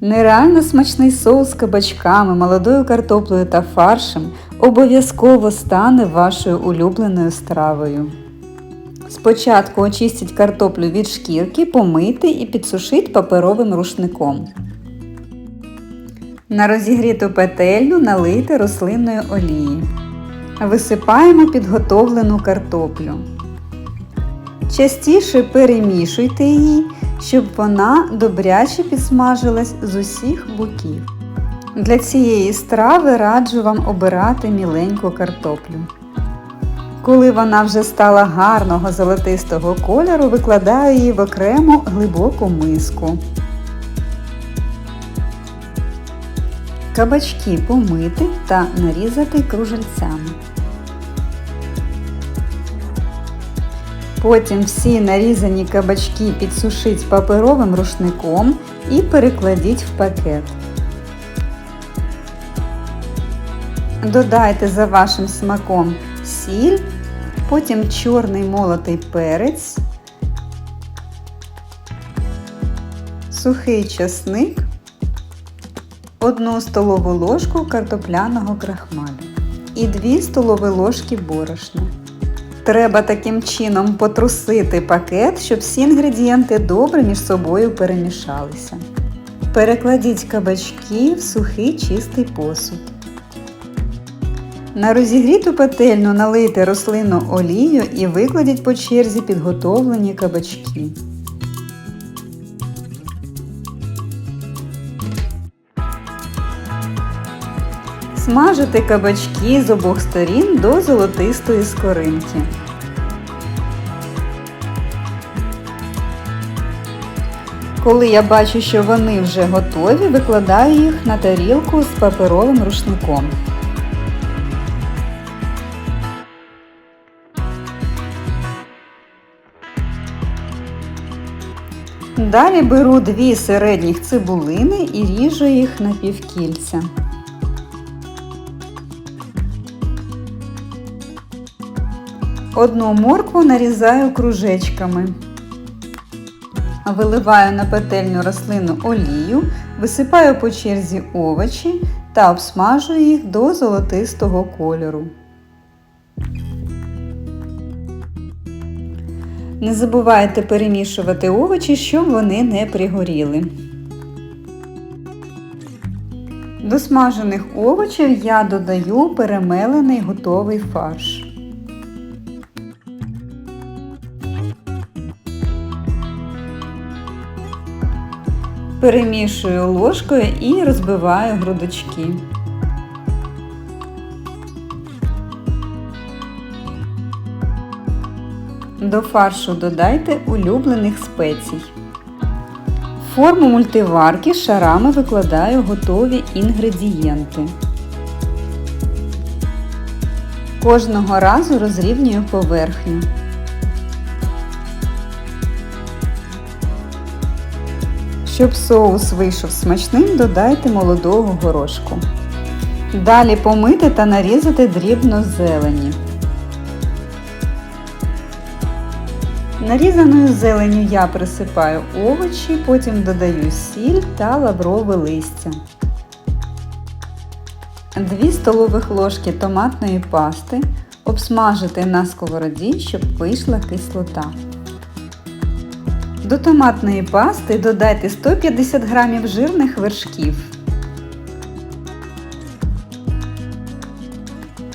Нереально смачний соус з кабачками, молодою картоплею та фаршем обов'язково стане вашою улюбленою стравою. Спочатку очистіть картоплю від шкірки, помийте і підсушіть паперовим рушником. На розігріту петельню налийте рослинної олії. Висипаємо підготовлену картоплю. Частіше перемішуйте її, щоб вона добряче підсмажилась з усіх боків. Для цієї страви раджу вам обирати міленьку картоплю. Коли вона вже стала гарного золотистого кольору, викладаю її в окрему глибоку миску. Кабачки помити та нарізати кружельцями. Потім всі нарізані кабачки підсушіть паперовим рушником і перекладіть в пакет. Додайте за вашим смаком сіль, потім чорний молотий перець, сухий часник, одну столову ложку картопляного крахмалю і 2 столові ложки борошна. Треба таким чином потрусити пакет, щоб всі інгредієнти добре між собою перемішалися. Перекладіть кабачки в сухий чистий посуд. На розігріту петельну налийте рослинну олію і викладіть по черзі підготовлені кабачки. Смажити кабачки з обох сторін до золотистої скоринки. Коли я бачу, що вони вже готові, викладаю їх на тарілку з паперовим рушником. Далі беру дві середніх цибулини і ріжу їх на півкільця. Одну моркву нарізаю кружечками. Виливаю на петельню рослину олію, висипаю по черзі овочі та обсмажую їх до золотистого кольору. Не забувайте перемішувати овочі, щоб вони не пригоріли. До смажених овочів я додаю перемелений готовий фарш. Перемішую ложкою і розбиваю грудочки. До фаршу додайте улюблених спецій. Форму мультиварки шарами викладаю готові інгредієнти. Кожного разу розрівнюю поверхню. Щоб соус вийшов смачним, додайте молодого горошку. Далі помити та нарізати дрібно зелені. Нарізаною зеленю я присипаю овочі, потім додаю сіль та лаврове листя. 2 столових ложки томатної пасти обсмажити на сковороді, щоб вийшла кислота. До томатної пасти додайте 150 г жирних вершків.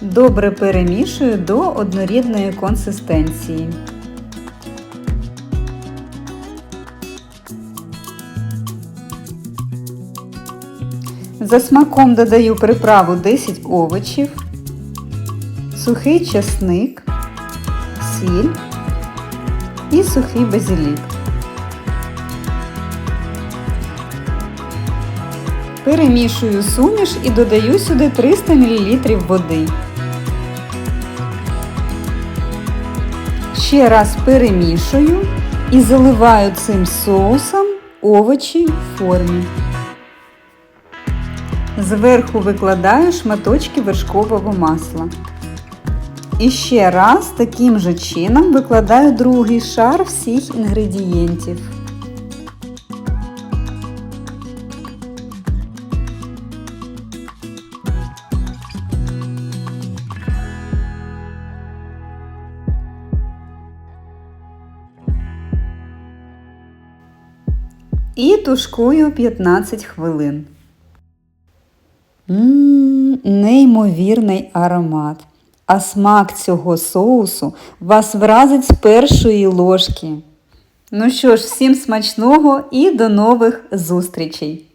Добре перемішую до однорідної консистенції. За смаком додаю приправу 10 овочів, сухий часник, сіль і сухий базилік. Перемішую суміш і додаю сюди 300 мл води. Ще раз перемішую і заливаю цим соусом овочі в формі. Зверху викладаю шматочки вершкового масла. І ще раз таким же чином викладаю другий шар всіх інгредієнтів. І тушкую 15 хвилин. Ммм, неймовірний аромат. А смак цього соусу вас вразить з першої ложки. Ну що ж, всім смачного і до нових зустрічей!